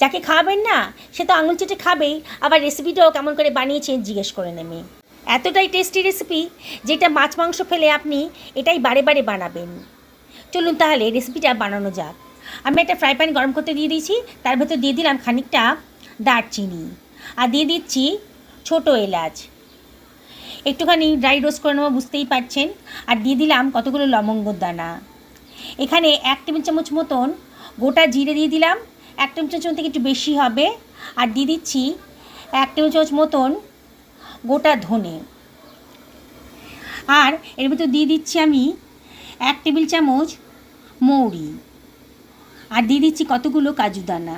যাকে খাওয়াবেন না, সে তো আঙুল চেটে খাবেই। আবার রেসিপিটাও কেমন করে বানিয়েছেন জিজ্ঞেস করে নেবে এতটাই টেস্টি রেসিপি যেটা মাছ মাংস ফেলে আপনি এটাই বারে বারে বানাবেন। চলুন তাহলে রেসিপিটা বানানো যাক। আমি একটা ফ্রাই প্যান গরম করতে দিয়ে দিয়েছি, তার ভেতর দিয়ে দিলাম খানিকটা দারচিনি। আর দিয়ে দিচ্ছি ছোটো এলাচ। একটুখানি ড্রাই রোস্ট করে নেব, বুঝতেই পারছেন। আর দিয়ে দিলাম কতগুলো লবঙ্গর দানা। এখানে এক টেবিল চামচ মতন গোটা জিরে দিয়ে দিলাম এক টেবিল চামচ থেকে একটু বেশি হবে। আর দিয়ে দিচ্ছি এক টেবিল চামচ মতন গোটা ধনে। আর এর ভিতর দিয়ে দিচ্ছি আমি এক টেবিল চামচ মৌরি। আর দিয়ে দিচ্ছি কতগুলো কাজু দানা।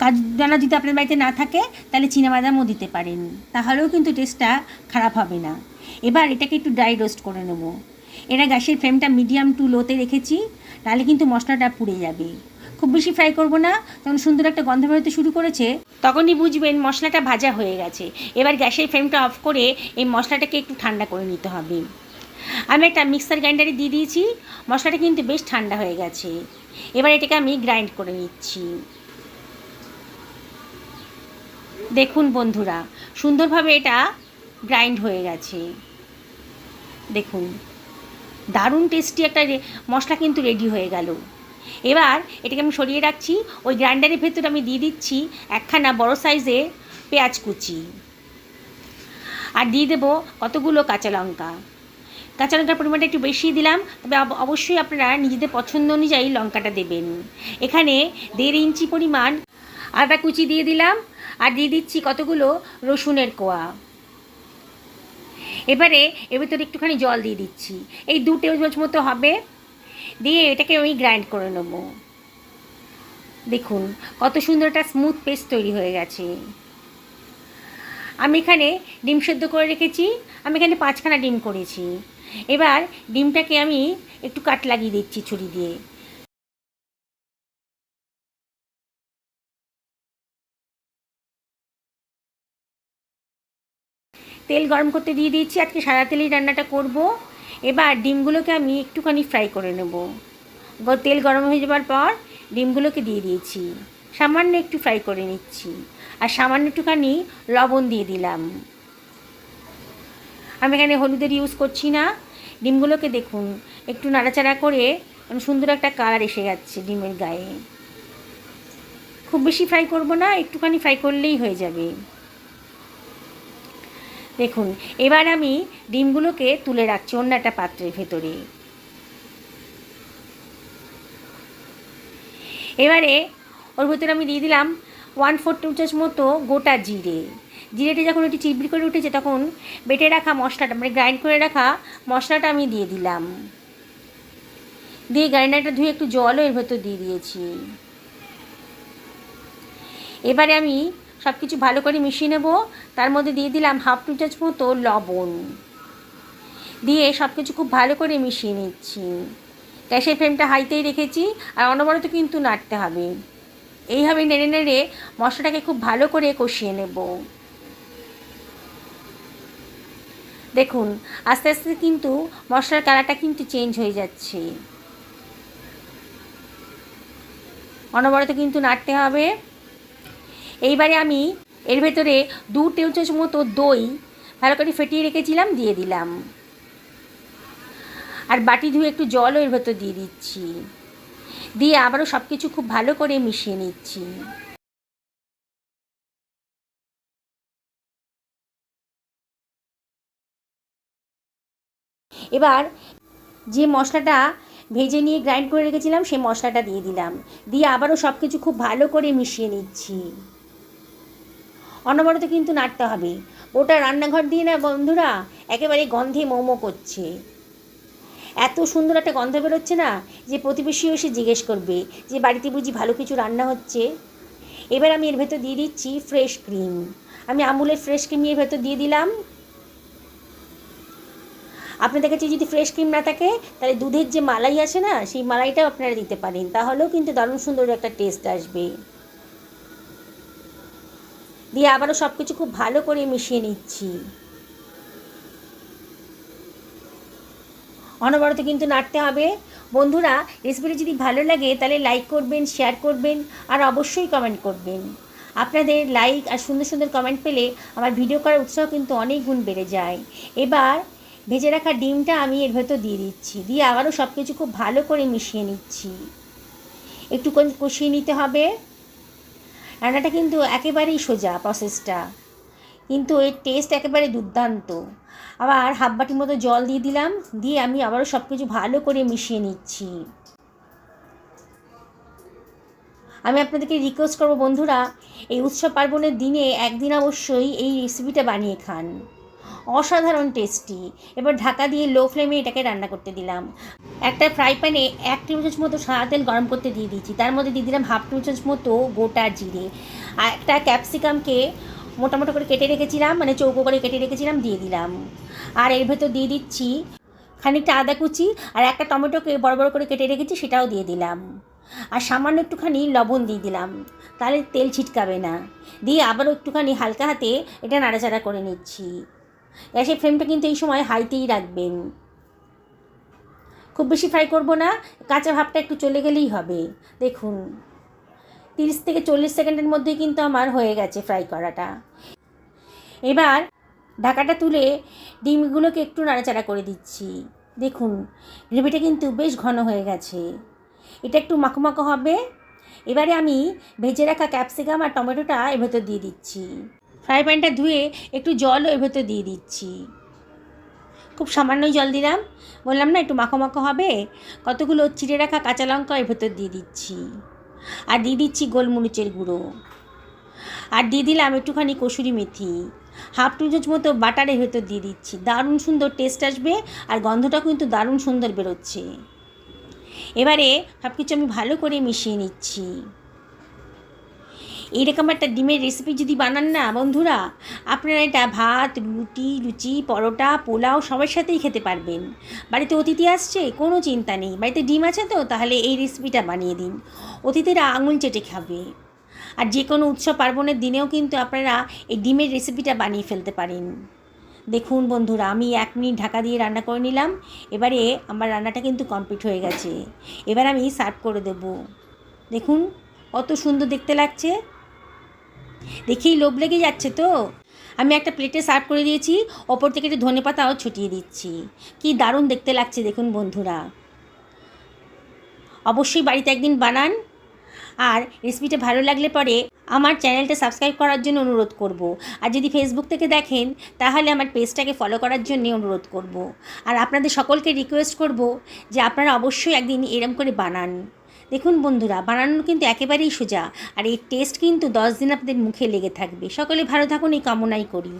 কাজু দানা যদি আপনার বাড়িতে না থাকে, তাহলে বাদামও দিতে পারেন। তাহলেও কিন্তু টেস্টটা খারাপ হবে না। এবার এটাকে একটু ড্রাই রোস্ট করে নেব। এটা গ্যাসের ফ্লেমটা মিডিয়াম টু লোতে রেখেছি তাহলে কিন্তু মশলাটা পুড়ে যাবে। খুব বেশি ফ্রাই করব না। যখন সুন্দর একটা গন্ধ বেরোতে শুরু করেছে, তখনই বুঝবেন মশলাটা ভাজা হয়ে গেছে। এবার গ্যাসের ফ্লেমটা অফ করে এই মশলাটাকে একটু ঠান্ডা করে নিতে হবে। আমি একটা মিক্সার গ্রাইন্ডারে দিয়ে দিয়েছি। মশলাটা কিন্তু বেশ ঠান্ডা হয়ে গেছে। এবার এটাকে আমি গ্রাইন্ড করে নিচ্ছি। দেখুন বন্ধুরা, সুন্দরভাবে এটা গ্রাইন্ড হয়ে গেছে। দেখুন, দারুণ টেস্টি একটা মশলা কিন্তু রেডি হয়ে গেল। এবার এটাকে আমি সরিয়ে রাখছি, ওই গ্রাইন্ডারের ভেতরে আমি দিয়ে দিচ্ছি একখানা বড় সাইজে পেঁয়াজ কুচি। আর দিয়ে দেবো কতগুলো কাঁচা লঙ্কা। কাঁচা লঙ্কার পরিমাণটা একটু বেশি দিলাম, তবে অবশ্যই আপনারা নিজেদের পছন্দ অনুযায়ী লঙ্কাটা দেবেন। এখানে দেড় ইঞ্চি পরিমাণ আদা কুচি দিয়ে দিলাম, আর দিয়ে দিচ্ছি কতগুলো রসুনের কোয়া। এবারে এর ভিতরে একটুখানি জল দিয়ে দিচ্ছি। এই দু টেবিল চামচ মতো হবে। দিয়ে এটাকে আমি গ্রাইন্ড করে নেব। দেখুন, কত সুন্দর একটা স্মুথ পেস্ট তৈরি হয়ে গেছে। আমি এখানে ডিম সেদ্ধ করে রেখেছি, আমি এখানে পাঁচখানা ডিম করেছি। এবার ডিমটাকে আমি একটু কাট লাগিয়ে দিচ্ছি ছুরি দিয়ে। তেল গরম করতে দিয়ে দিয়েছি আজকে সাদা তেলেই রান্নাটা করব। এবার ডিমগুলোকে আমি একটুখানি ফ্রাই করে নেব। তেল গরম হয়ে যাবার পর ডিমগুলোকে দিয়ে দিয়েছি। সামান্য একটু ফ্রাই করে নিচ্ছি। আর সামান্য একটুখানি লবণ দিয়ে দিলাম। আমি এখানে হলুদের ইউজ করছি না। ডিমগুলোকে দেখুন, একটু নাড়াচাড়া করে সুন্দর একটা কালার এসে যাচ্ছে ডিমের গায়ে। খুব বেশি ফ্রাই করব না, একটুখানি ফ্রাই করলেই হয়ে যাবে। দেখুন, এবার আমি ডিমগুলোকে তুলে রাখছি অন্য একটা পাত্রের ভেতরে। এবারে ওর ভেতরে আমি দিয়ে দিলাম ওয়ান ফোর টু চামচ মতো গোটা জিরে। জিরেটা যখন একটু চিবড়ি করে উঠেছে, তখন বেটে রাখা মশলাটা মানে গ্রাইন্ড করে রাখা মশলাটা আমি দিয়ে দিলাম। দিয়ে গ্রাইন্ডারটা ধুয়ে একটু জলও এর ভেতর দিয়ে দিয়েছি। এবারে আমি সব কিছু ভালো করে মিশিয়ে নেব। তার মধ্যে দিয়ে দিলাম হাফ টু চামচ মতো লবণ। দিয়ে সব কিছু খুব ভালো করে মিশিয়ে নিচ্ছি। গ্যাসের ফ্লেমটা হাইতেই রেখেছি, আর অনবরত কিন্তু নাড়তে হবে। এইভাবে নেড়ে নেড়ে মশলাটাকে খুব ভালো করে কষিয়ে নেব। দেখুন, আস্তে আস্তে কিন্তু মশলার কালারটা কিন্তু চেঞ্জ হয়ে যাচ্ছে। অনবরত কিন্তু নাড়তে হবে। এইবারে আমি এর ভেতরে দু টেবিল চামচ মতো দই ভালো করে ফেটিয়ে রেখেছিলাম, দিয়ে দিলাম। আর বাটি ধুয়ে একটু জলও এর ভেতর দিয়ে দিচ্ছি। দিয়ে আবারও সব কিছু খুব ভালো করে মিশিয়ে নিচ্ছি। এবার যে মশলাটা ভেজে নিয়ে গ্রাইন্ড করে রেখেছিলাম, সেই মশলাটা দিয়ে দিলাম। দিয়ে আবারও সব কিছু খুব ভালো করে মিশিয়ে নিচ্ছি। অনবরত কিন্তু নাড়তে হবে। ওটা রান্নাঘর দিয়ে না বন্ধুরা? একেবারে গন্ধে মোমো করছে। এত সুন্দর একটা গন্ধ বেরোচ্ছে না যে প্রতিবেশী এসে জিজ্ঞেস করবে যে, বাড়িতে বুঝি ভালো কিছু রান্না হচ্ছে? এবার আমি এর ভেতর দিয়ে দিচ্ছি ফ্রেশ ক্রিম আমি আমুলের ফ্রেশ ক্রিম এর ভেতর দিয়ে দিলাম। আপনাদের কাছে যদি ফ্রেশ ক্রিম না থাকে, তাহলে দুধের যে মালাই আছে না, সেই মালাইটাও আপনারা দিতে পারেন। তাহলেও কিন্তু দারুণ সুন্দর একটা টেস্ট আসবে। দিয়ে আবারও সব কিছু খুব ভালো করে মিশিয়ে নিচ্ছি। অনবরত কিন্তু নাড়তে হবে। বন্ধুরা রেসিপিটি যদি ভালো লাগে, তাহলে লাইক করবেন শেয়ার করবেন, আর অবশ্যই কমেন্ট করবেন। আপনাদের লাইক আর সুন্দর সুন্দর কমেন্ট পেলে আমার ভিডিও করার উৎসাহ কিন্তু অনেক গুণ বেড়ে যায়। এবার ভেজে রাখা ডিমটা আমি এর ভেতর দিয়ে দিচ্ছি। দিয়ে আবারও সব কিছু খুব ভালো করে মিশিয়ে নিচ্ছি। একটু কষিয়ে নিতে হবে। রান্নাটা কিন্তু একেবারেই সোজা প্রসেসটা কিন্তু এর টেস্ট একেবারে দুর্দান্ত। আবার হাফ বাটির মতো জল দিয়ে দিলাম, দিয়ে আমি আবারও সব কিছু ভালো করে মিশিয়ে নিচ্ছি। আমি আপনাদেরকে রিকোয়েস্ট করব বন্ধুরা, এই উৎসব পার্বণের দিনে একদিন অবশ্যই এই রেসিপিটা বানিয়ে খান। অসাধারণ টেস্টি এবার ঢাকা দিয়ে লো ফ্লেমে এটাকে রান্না করতে দিলাম। একটা ফ্রাই প্যানে এক টেবিল চামচ মতো সাদা তেল গরম করতে দিয়ে দিয়েছি। তার মধ্যে দিয়ে দিলাম হাফ টেবিল চামচ মতো গোটা জিরে। আর একটা ক্যাপসিকামকে মোটামোটো করে কেটে রেখেছিলাম মানে চৌকো করে কেটে রেখেছিলাম, দিয়ে দিলাম। আর এর ভেতর দিয়ে দিচ্ছি খানিকটা আদা কুচি আর একটা টমেটোকে বড় বড় করে কেটে রেখেছি, সেটাও দিয়ে দিলাম। আর সামান্য একটুখানি লবণ দিয়ে দিলাম। তাহলে তেল ছিটকাবে না। দিয়ে আবারও একটুখানি হালকা হাতে এটা নাড়াচাড়া করে নিচ্ছি। গ্যাসের ফ্লেমটা কিন্তু এই সময় হাইতেই রাখবেন। খুব বেশি ফ্রাই করব না, কাঁচা ভাবটা একটু চলে গেলেই হবে। দেখুন, তিরিশ থেকে চল্লিশ সেকেন্ডের মধ্যেই কিন্তু আমার হয়ে গেছে ফ্রাই করাটা। এবার ঢাকাটা তুলে ডিমগুলোকে একটু নাড়াচাড়া করে দিচ্ছি। দেখুন, গ্রেভিটা কিন্তু বেশ ঘন হয়ে গেছে। এটা একটু মাখো হবে। এবারে আমি ভেজে রাখা ক্যাপসিকাম আর টমেটোটা এর ভেতর দিয়ে দিচ্ছি। ফ্রাই প্যানটা ধুয়ে একটু জলও এর ভেতর দিয়ে দিচ্ছি। খুব সামান্যই জল দিলাম। বললাম, না, একটু মাখো মাখো হবে। কতগুলো চিড়ে রাখা কাঁচা লঙ্কা এর ভেতর দিয়ে দিচ্ছি। আর দিয়ে দিচ্ছি গোলমরিচের গুঁড়ো। আর দিয়ে দিলাম একটুখানি কসুরি মেথি। হাফ টুচোচ মতো বাটারের ভেতর দিয়ে দিচ্ছি। দারুণ সুন্দর টেস্ট আসবে আর গন্ধটাও কিন্তু দারুণ সুন্দর বেরোচ্ছে। এবারে সব কিছু আমি ভালো করে মিশিয়ে নিচ্ছি। এইরকম একটা ডিমের রেসিপি যদি বানান না, বন্ধুরা, আপনারা এটা ভাত, রুটি, লুচি, পরোটা, পোলাও সবার সাথেই খেতে পারবেন। বাড়িতে অতিথি আসছে, কোনো চিন্তা নেই। বাড়িতে ডিম আছে তো, তাহলে এই রেসিপিটা বানিয়ে দিন। অতিথিরা আঙুল চেটে খাবে। আর যে কোনো উৎসব পার্বণের দিনেও কিন্তু আপনারা এই ডিমের রেসিপিটা বানিয়ে ফেলতে পারেন। দেখুন বন্ধুরা, আমি এক মিনিট ঢাকা দিয়ে রান্না করে নিলাম। এবারে আমার রান্নাটা কিন্তু কমপ্লিট হয়ে গেছে। এবার আমি সার্ভ করে দেব। দেখুন, কত সুন্দর দেখতে লাগছে। দেখেই লোভ লেগে যাচ্ছে তো। আমি একটা প্লেটে সার্ভ করে দিয়েছি, ওপর থেকে একটু ধনে পাতাও ছটিয়ে দিচ্ছি। কি দারুণ দেখতে লাগছে দেখুন বন্ধুরা। অবশ্যই বাড়িতে একদিন বানান। আর রেসিপিটা ভালো লাগলে পরে আমার চ্যানেলটা সাবস্ক্রাইব করার জন্য অনুরোধ করব। আর যদি ফেসবুক থেকে দেখেন, তাহলে আমার পেজটাকে ফলো করার জন্য অনুরোধ করব। আর আপনাদের সকলকে রিকোয়েস্ট করব যে আপনারা অবশ্যই একদিন এরম করে বানান। দেখুন বন্ধুরা, বানানো কিন্তু একেবারেই সোজা। আর এই টেস্ট কিন্তু দশ দিন আপনাদের মুখে লেগে থাকবে। সকলে ভালো থাকুন, এই কামনাই করি।